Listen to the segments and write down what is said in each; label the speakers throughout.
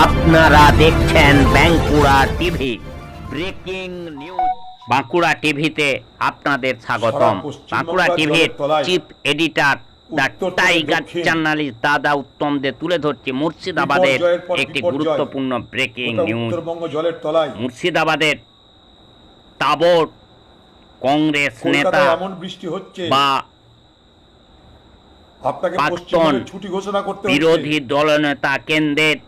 Speaker 1: আপনারা দেখছেন Bankura TV. Breaking news. Bankura টিভিতে আপনাদের স্বাগতম। বাঁকুড়া টিভির chief editor the tiger. Journalist দাদা উত্তমদের তুলে ধরছে মুর্শিদাবাদের একটি গুরুত্বপূর্ণ ব্রেকিং নিউজ। মুর্শিদাবাদের তাবর কংগ্রেস নেতা
Speaker 2: এমন বৃষ্টি হচ্ছে।
Speaker 1: বা
Speaker 2: আপনাকে ছুটি ঘোষণা করতে
Speaker 1: বিরোধী দলনেতা কেন্দ্রের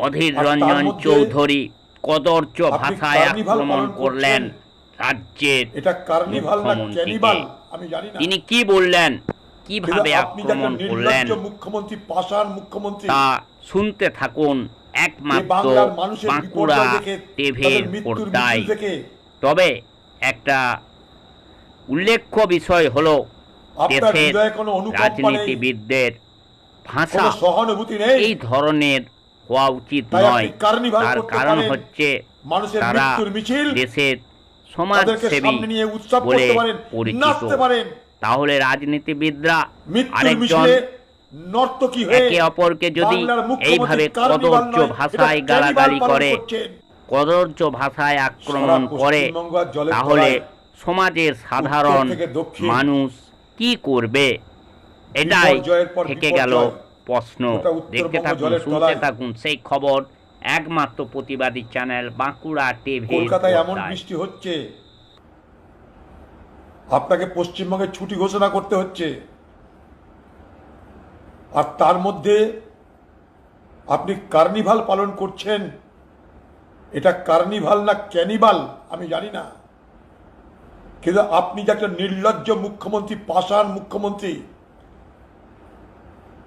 Speaker 1: অধীর রঞ্জন চৌধুরী কদর্য ভাষায় আক্রমণ করলেন রাজ্যের মুখ্যমন্ত্রীকে। তিনি কি বললেন? কীভাবে আক্রমণ করলেন?
Speaker 2: মুখ্যমন্ত্রী মুখ্যমন্ত্রী
Speaker 1: তা শুনতে থাকুন একমাত্র বাঁকুড়া টিভির পর্দায় তবে একটা উল্লেখ্য বিষয় হলো দেশের রাজনীতিবিদদের ভাষা
Speaker 2: সহানুভূতি
Speaker 1: এই ধরনের হওয়া উচিত নয়। তার কারণ হচ্ছে তারা দেশের সমাজসেবী বলে পরিচিত। তাহলে রাজনীতিবিদরা আরেকজন একে অপরকে যদি এইভাবে কদর্য ভাষায় গালাগালি করে কদর্য ভাষায় আক্রমণ করে তাহলে সমাজের সাধারণ মানুষ কি করবে? এটাই থেকে গেল। প্রশ্ন। দেখতে থাকুন শুনতে থাকুন সেই খবর একমাত্র প্রতিবাদী চ্যানেল বাঁকুড়া টিভি
Speaker 2: কলকাতায় এমন বৃষ্টি হচ্ছে। আপনাকে পশ্চিমবঙ্গে ছুটি ঘোষণা করতে হচ্ছে। আর তার মধ্যে আপনি কার্নিভাল পালন করছেন। এটা কার্নিভাল না ক্যানিবাল আমি জানি না। কিন্তু আপনি যে একটা নির্লজ্জ মুখ্যমন্ত্রী পাষাণ মুখ্যমন্ত্রী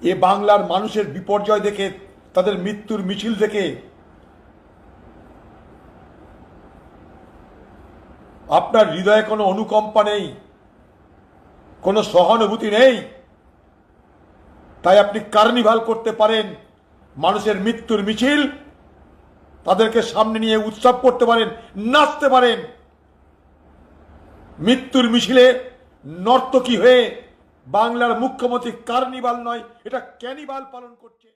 Speaker 2: এ বাংলার মানুষের বিপর্যয় দেখে, তাদের মৃত্যুর মিছিল দেখে, আপনার হৃদয়ে কোনো অনুকম্পা নেই, কোনো সহানুভূতি নেই, তাই আপনি কার্নিভাল করতে পারেন, মানুষের মৃত্যুর মিছিল, তাদেরকে সামনে নিয়ে উৎসব করতে পারেন, নাচতে পারেন। মৃত্যুর মিছিলে নর্তকী হয়ে বাংলার মুখ্যমন্ত্রী কার্নিভাল নয় এটা ক্যানিভাল পালন করছে।